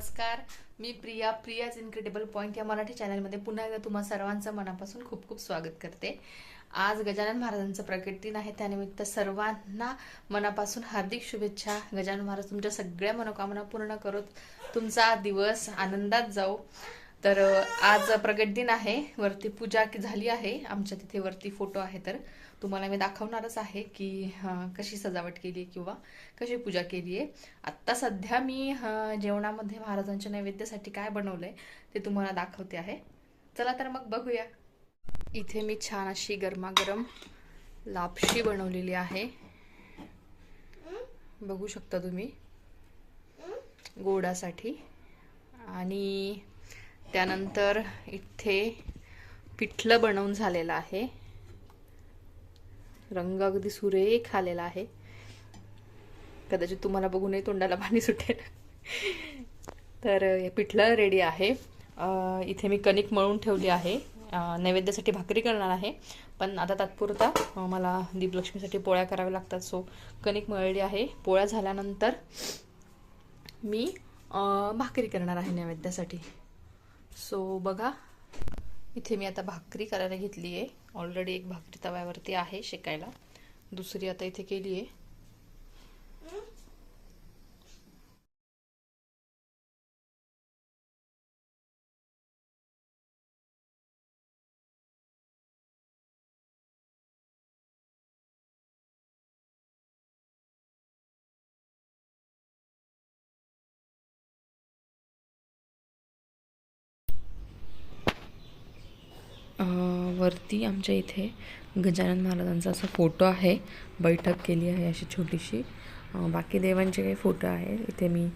नमस्कार. मी Priya. Priya's incredible point या मराठी चॅनलमध्ये पुन्हा एकदा तुम्हा सर्वांचं मनापासून खूप खूप स्वागत करते. आज गजानन महाराजांचं प्रकट दिन आहे. त्यानिमित्त सर्वांना मनापासून हार्दिक शुभेच्छा. गजानन महाराज तुमच्या सगळ्या मनोकामना पूर्ण करत. तुमचा दिवस आनंदात जाऊ तर आज प्रगट दिन आहे. वरती पूजा झाली आहे. आमच्या तिथे वरती फोटो आहे तर. तुम्हाला मी दाखवणारच आहे की कशी सजावट केली किंवा कशी पूजा केली आहे आत्ता सध्या मी जेवणामध्ये महाराजांच्या नैवेद्यासाठी काय बनवलंय ते तुम्हाला दाखवते आहे. चला तर मग बघूया. इथे मी छान अशी गरमागरम लापशी बनवलेली आहे. बघू शकता तुम्ही. गोडासाठी. आणि त्यानंतर इथे पिठलं बनवून झालेलं आहे. रंग अगदी सुरेख आलेला आहे. कदाचित तुम्हाला बघूनही तोंडाला पाणी सुटेल. तर हे पिठलं रेडी आहे. इथे मी कणिक मळून ठेवली आहे. नैवेद्यासाठी भाकरी करणार आहे. पण आता तात्पुरता मला दीपलक्ष्मीसाठी पोळ्या कराव्या लागतात. सो कणिक मळली आहे. पोळ्या झाल्यानंतर मी भाकरी करणार आहे नैवेद्यासाठी. सो बघा. इथे मी आता भाकरी करायला घेतली आहे. ऑलरेडी एक भाकरी तव्यावरती आहे शेकायला. दुसरी आता इथे केली आहे. वरती आमच्या इथे गजानन महाराजांचा असा फोटो आहे. बैठक केली आहे अशी छोटीशी. बाकी देवांचे काही फोटो आहे. इथे मी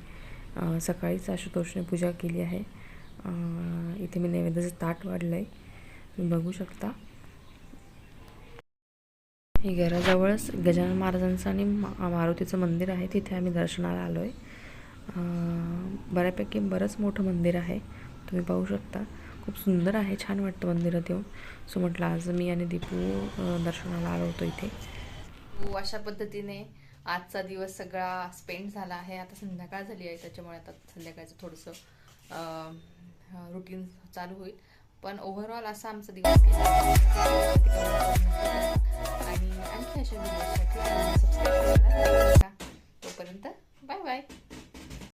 सकाळीच आशुतोषने पूजा केली आहे. इथे मी नैवेद्याचं ताट वाढलं आहे तुम्ही बघू शकता. हे घराजवळच गजानन महाराजांचं आणि मा- मारुतीचं मंदिर आहे. तिथे आम्ही दर्शनाला आलो आहे बऱ्यापैकी बरंच मोठं मंदिर आहे. तुम्ही पाहू शकता. खूप सुंदर आहे छान वाटतं मंदिरात येऊन सो म्हटलं आज मी आणि दीपू दर्शनाला आलो होतो इथे. हो, अशा पद्धतीने आजचा दिवस सगळा स्पेंड झाला आहे. आता संध्याकाळ झाली आहे त्याच्यामुळे आता संध्याकाळचं थोडंसं रुटीन चालू होईल. पण ओव्हरऑल असा आमचा दिवस आणि आणखी अशा